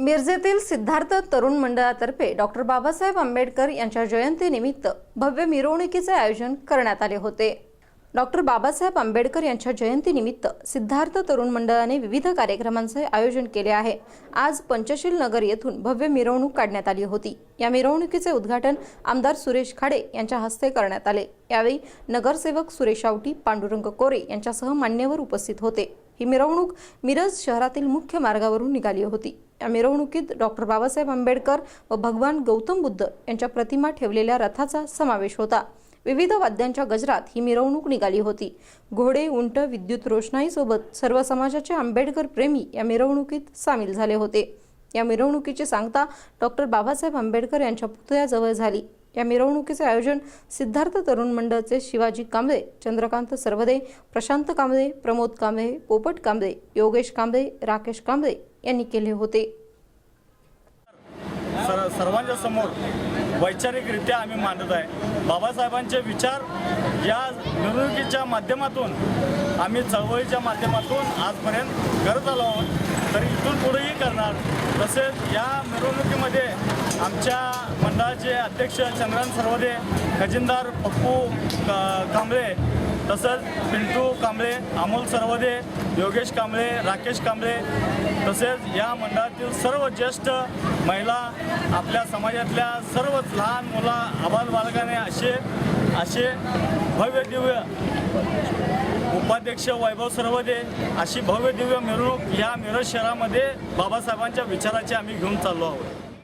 मिरजेतील सिद्धार्थ तरुण मंडळातर्फे डॉक्टर बाबासाहेब आंबेडकर यांच्या जयंतीनिमित्त भव्य मिरवणुकीचे आयोजन करण्यात आले होते. डॉक्टर बाबासाहेब आंबेडकर यांच्या जयंतीनिमित्त सिद्धार्थ तरुण मंडळाने विविध कार्यक्रमांचे आयोजन केले आहे. आज पंचशील नगर येथून भव्य मिरवणूक काढण्यात आली होती. या मिरवणुकीचे उद्घाटन आमदार सुरेश खाडे यांच्या हस्ते करण्यात आले. यावेळी नगरसेवक सुरेश आवटी पांडुरंग कोरे यांच्यासह मान्यवर उपस्थित होते. ही मिरवणूक मिरज शहरातील मुख्य मार्गावरून निघाली होती. या मिरवणुकीत डॉक्टर बाबासाहेब आंबेडकर व भगवान गौतम बुद्ध यांच्या प्रतिमा ठेवलेल्या रथाचा समावेश होता. विविध वाद्यांच्या गजरात ही मिरवणूक निघाली होती. घोडे उंट विद्युत रोषणाईसोबत सर्व समाजाचे आंबेडकर प्रेमी या मिरवणुकीत सामील झाले होते. या मिरवणुकीची सांगता डॉक्टर बाबासाहेब आंबेडकर यांच्या पुतळ्याजवळ झाली. या मिरवणुकीचे आयोजन सिद्धार्थ तरुण मंडळाचे शिवाजी कांबळे चंद्रकांत सर्वदे प्रशांत कांबळे प्रमोद कांबळे पोपट कांबळे योगेश कांबळे राकेश कांबळे यांनी केले होते. सर सर्वांच्या समोर वैचारिकरित्या आम्ही मांडत आहे. बाबासाहेबांचे विचार या मिरवणुकीच्या माध्यमातून आम्ही चळवळीच्या माध्यमातून आजपर्यंत करत आलो आहोत. तर इथून पुढेही करणार. तसेच या मिरवणुकीमध्ये आमच्या मंडळाचे अध्यक्ष चंद्रकांत सर्वदे खजिनदार पप्पू कांबळे तसंच पिंटू कांबळे अमोल सर्वदे योगेश कांबळे राकेश कांबळे तसेच या मंडळातील सर्व ज्येष्ठ महिला आपल्या समाजातल्या सर्वच लहान मुला आबाल बालकाने असे असे भव्य दिव्य उपाध्यक्ष वैभव सर्वदे अशी भव्य दिव्य मिरवणूक या मिरज शहरामध्ये बाबासाहेबांच्या विचाराची आम्ही घेऊन चाललो आहोत.